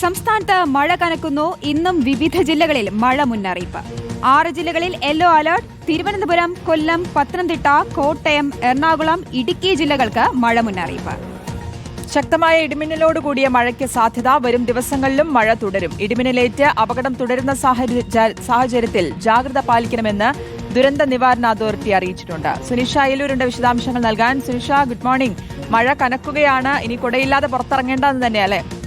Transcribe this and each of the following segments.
സംസ്ഥാനത്ത് മഴ കനക്കുന്നു. ഇന്നും വിവിധ ജില്ലകളിൽ മഴ മുന്നറിയിപ്പ്. ആറ് ജില്ലകളിൽ യെല്ലോ അലർട്ട്. തിരുവനന്തപുരം കൊല്ലം പത്തനംതിട്ട കോട്ടയം എറണാകുളം ഇടുക്കി ജില്ലകൾക്ക് മഴ മുന്നറിയിപ്പ്. ശക്തമായ ഇടിമിന്നലോട് കൂടിയ മഴയ്ക്ക് സാധ്യത. വരും ദിവസങ്ങളിലും മഴ തുടരും. ഇടിമിന്നലേറ്റ് അപകടം തുടരുന്ന സാഹചര്യ- സാഹചര്യത്തിൽ ജാഗ്രത പാലിക്കണമെന്ന് ദുരന്ത നിവാരണ അതോറിറ്റി അറിയിച്ചിട്ടുണ്ട്. സുനിഷ അയലൂരിന്റെ വിശദാംശങ്ങൾ നൽകാൻ സുനിഷ ഗുഡ് മോർണിംഗ്. മഴ കനക്കുകയാണ്. ഇനി കുടയില്ലാതെ പുറത്തിറങ്ങേണ്ടതെന്ന് തന്നെയല്ലേ?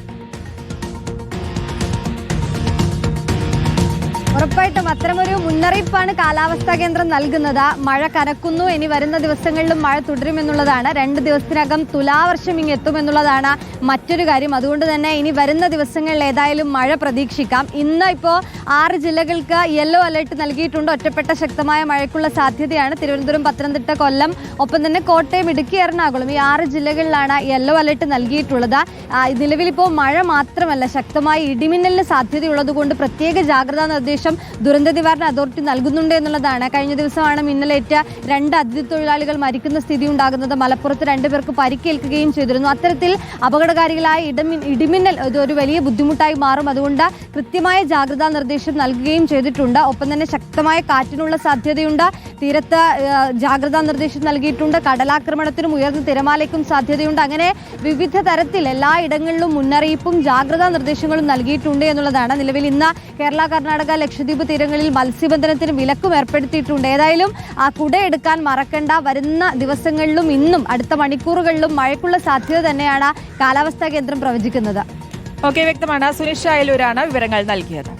ഉറപ്പായിട്ടും അത്തരമൊരു മുന്നറിയിപ്പാണ് കാലാവസ്ഥാ കേന്ദ്രം നൽകുന്നത്. മഴ കനക്കുന്നു ഇനി വരുന്ന ദിവസങ്ങളിലും മഴ തുടരുമെന്നുള്ളതാണ് രണ്ട് ദിവസത്തിനകം തുലാവർഷം ഇങ്ങ് എത്തുമെന്നുള്ളതാണ് മറ്റൊരു കാര്യം. അതുകൊണ്ട് തന്നെ ഇനി വരുന്ന ദിവസങ്ങളിൽ ഏതായാലും മഴ പ്രതീക്ഷിക്കാം. ഇന്ന് ഇപ്പോൾ ആറ് ജില്ലകൾക്ക് യെല്ലോ അലർട്ട് നൽകിയിട്ടുണ്ട്. ഒറ്റപ്പെട്ട ശക്തമായ മഴയ്ക്കുള്ള സാധ്യതയാണ്. തിരുവനന്തപുരം പത്തനംതിട്ട കൊല്ലം ഒപ്പം തന്നെ കോട്ടയം ഇടുക്കി എറണാകുളം ഈ ആറ് ജില്ലകളിലാണ് യെല്ലോ അലർട്ട് നൽകിയിട്ടുള്ളത്. നിലവിലിപ്പോൾ മഴ മാത്രമല്ല ശക്തമായ ഇടിമിന്നലിന് സാധ്യതയുള്ളതുകൊണ്ട് പ്രത്യേക ജാഗ്രതാ നിർദ്ദേശം ദുരന്ത നിവാരണ അതോറിറ്റി നൽകുന്നുണ്ട് എന്നുള്ളതാണ്. കഴിഞ്ഞ ദിവസമാണ് മിന്നലേറ്റ രണ്ട് അതിഥി തൊഴിലാളികൾ മരിക്കുന്ന സ്ഥിതി ഉണ്ടാകുന്നത്. മലപ്പുറത്ത് രണ്ടുപേർക്ക് പരിക്കേൽക്കുകയും ചെയ്തിരുന്നു. അത്തരത്തിൽ അപകടകാരികളായ ഇടമിൻ ഇടിമിന്നൽ ഇതൊരു വലിയ ബുദ്ധിമുട്ടായി മാറും. അതുകൊണ്ട് കൃത്യമായ ജാഗ്രതാ നിർദ്ദേശം നൽകുകയും ചെയ്തിട്ടുണ്ട്. ഒപ്പം തന്നെ ശക്തമായ കാറ്റിനുള്ള സാധ്യതയുണ്ട്. തീരത്ത് ജാഗ്രതാ നിർദ്ദേശം നൽകിയിട്ടുണ്ട്. കടലാക്രമണത്തിനും ഉയർന്ന തിരമാലയ്ക്കും സാധ്യതയുണ്ട്. അങ്ങനെ വിവിധ തരത്തിൽ എല്ലാ ഇടങ്ങളിലും മുന്നറിയിപ്പും ജാഗ്രതാ നിർദ്ദേശങ്ങളും നൽകിയിട്ടുണ്ട് എന്നുള്ളതാണ് നിലവിൽ ഇന്ന് കേരള കർണാടക ലക്ഷദ്വീപ് തീരങ്ങളിൽ മത്സ്യബന്ധനത്തിന് വിലക്കും ഏർപ്പെടുത്തിയിട്ടുണ്ട്. ഏതായാലും ആ കുട എടുക്കാൻ മറക്കണ്ട. വരുന്ന ദിവസങ്ങളിലും ഇന്നും അടുത്ത മണിക്കൂറുകളിലും മഴയ്ക്കുള്ള സാധ്യത തന്നെയാണ് കാലാവസ്ഥാ കേന്ദ്രം പ്രവചിക്കുന്നത്. ഓക്കെ വ്യക്തമാണ്. സുനിഷ അയലൂരാണ് വിവരങ്ങൾ നൽകിയത്.